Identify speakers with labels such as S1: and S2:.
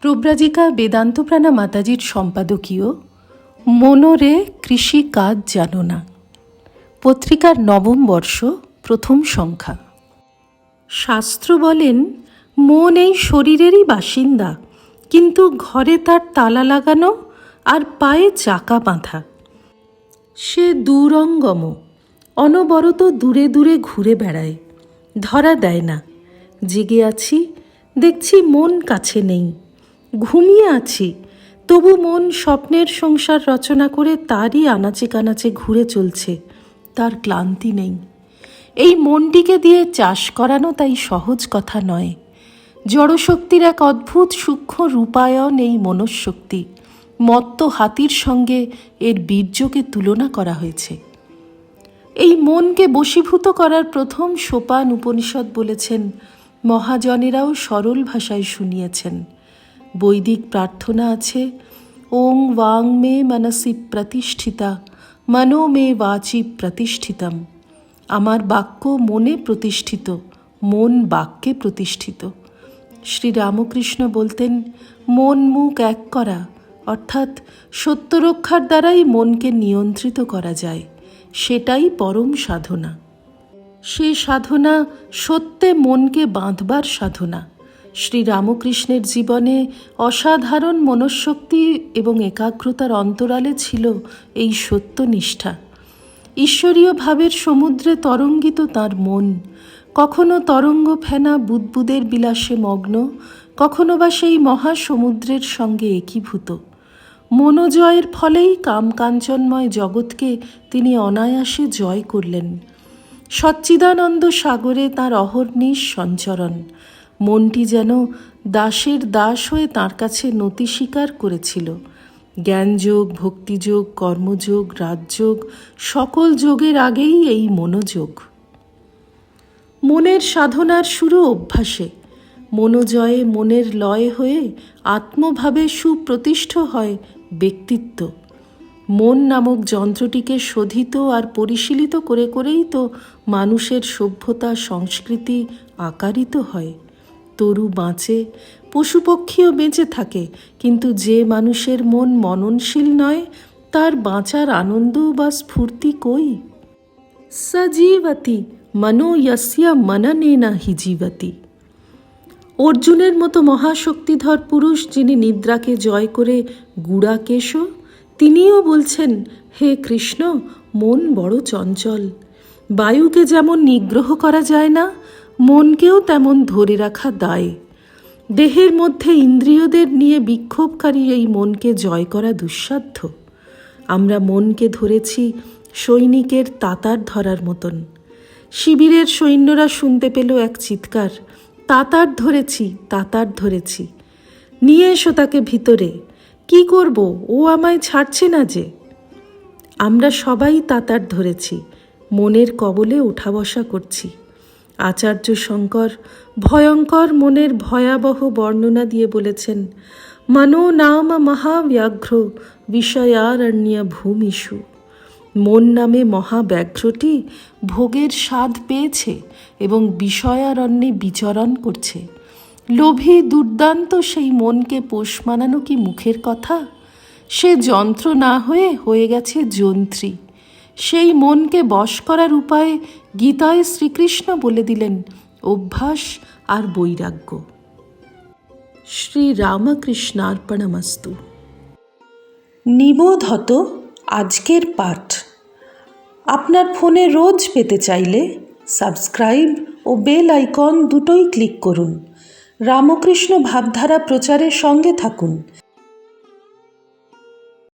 S1: প্রব্রাজিকা বেদান্তপ্রাণা মাতাজির সম্পাদকীয় মনোরে কৃষি কাজ জানো না। পত্রিকার নবম বর্ষ, প্রথম সংখ্যা। শাস্ত্র বলেন, মন এই শরীরেরই বাসিন্দা। কিন্তু ঘরে তার তালা লাগানো আর পায়ে চাকা বাঁধা। সে দূরঙ্গম, অনবরত দূরে দূরে ঘুরে বেড়ায়। ধরা দেয় না। জেগে আছি, দেখছি মন কাছে নেই। ঘুমিয়ে আছি, তবু মন স্বপ্নের সংসার রচনা করে তারই আনাচে কানাচে ঘুরে চলছে। তার ক্লান্তি নেই। এই মনটিকে দিয়ে চাষ করানো তাই সহজ কথা নয়। জড়শক্তির এক অদ্ভুত সূক্ষ্ম রূপায়ণ এই মনঃশক্তি মত্ত হাতির সঙ্গে এর বীর্যকে তুলনা করা হয়েছে। এই মনকে বশীভূত করার প্রথম সোপান উপনিষদ বলেছেন, মহাজনেরাও সরল ভাষায় শুনিয়েছেন। বৈদিক প্রার্থনা আছে, ওং ওয়াং মে মনসি প্রতিষ্ঠিতা, মনো মে বাচি প্রতিষ্ঠিতম। আমার বাক্য মনে প্রতিষ্ঠিত, মন বাক্যে প্রতিষ্ঠিত। শ্রী রামকৃষ্ণ বলতেন, মন মুখ এক করা, অর্থাৎ সত্য রক্ষার দ্বারাই মনকে নিয়ন্ত্রিত করা যায়, সেটাই পরম সাধনা। সে সাধনা সত্যে মনকে বাঁধবার সাধনা। শ্রী রামকৃষ্ণের জীবনে অসাধারণ মনঃশক্তি এবং একাগ্রতার অন্তরালে ছিল এই সত্যনিষ্ঠা। ঈশ্বরীয় ভাবের সমুদ্রে তরঙ্গিত তার মন কখনো তরঙ্গ ফেনা বুদবুদের বিলাসে মগ্ন, কখনো বা সেই মহাসমুদ্রের সঙ্গে একীভূত। মনোজয়ের ফলেই কামকাঞ্চনময় জগৎকে তিনি অনায়াসে জয় করলেন। সচ্চিদানন্দ সাগরে তার অহর্নিশ সঞ্চরণ মনটি যেন দাসের দাস হয়ে তার কাছে নতি স্বীকার করেছিল। জ্ঞানযোগ, ভক্তিযোগ, কর্মযোগ, রাজযোগ, সকল যোগের আগেই এই মনোযোগ। মনের সাধনার শুরু অভ্যাসে। মনোজয়ে মনের লয় হয়ে আত্মভাবে সুপ্রতিষ্ঠ হয় ব্যক্তিত্ব। মন নামক যন্ত্রটিকে শোধিত আর পরিশীলিত করে করেই তো মানুষের সভ্যতা সংস্কৃতি আকারিত হয়। তরু বাঁচে পশুপক্ষীও বেঁচে থাকে, কিন্তু যে মানুষের মন মননশীল নয়, তার বাঁচার আনন্দ বা স্ফূর্তি কই? সজীবতী মনো ইয়স্যা মননেনা হি জীবতী। অর্জুনের মতো মহাশক্তিধর পুরুষ যিনি নিদ্রাকে জয় করে গুড়াকেশ তিনিও বলছেন, হে কৃষ্ণ, মন বড় চঞ্চল। বায়ুকে যেমন নিগ্রহ করা যায় না, মনকেও তেমন ধরে রাখা দায়। দেহের মধ্যে ইন্দ্রিয়দের নিয়ে বিক্ষোভকারী এই মনকে জয় করা দুঃসাধ্য। আমরা মনকে ধরেছি সৈনিকের তাতার ধরার মতন। শিবিরের সৈন্যরা শুনতে পেল এক চিৎকার। তাতার ধরেছি তাতার ধরেছি। নিয়ে এসো তাকে ভিতরে। কি করব? ও আমায় ছাড়ছে না যে। আমরা সবাই তাতার ধরেছি। মনের কবলে ওঠা বসা করছি। আচার্য শঙ্কর ভয়ঙ্কর মনের ভয়াবহ বর্ণনা দিয়ে বলেছেন, মনো নাম মহাব্যাঘ্র বিষয়ারণ্য ভূমিষু মন নামে মহাব্যাঘ্রটি ভোগের স্বাদ পেয়েছে এবং বিষয়ারণ্যে বিচরণ করছে। লোভী দুর্দান্ত সেই মনকে পোষ মানানো কি মুখের কথা? সে যন্ত্র না হয়ে হয়ে গেছে যন্ত্রী। সেই মনকে বশ করার উপায়ে গীতায় শ্রীকৃষ্ণ বলে দিলেন অভ্যাস আর বৈরাগ্য। শ্রী রামকৃষ্ণার্পণমস্তু নিবোধত আজকের পাঠ। আপনার ফোনে রোজ পেতে চাইলে সাবস্ক্রাইব ও বেল আইকন দুটোই ক্লিক করুন। রামকৃষ্ণ ভাবধারা প্রচারের সঙ্গে থাকুন।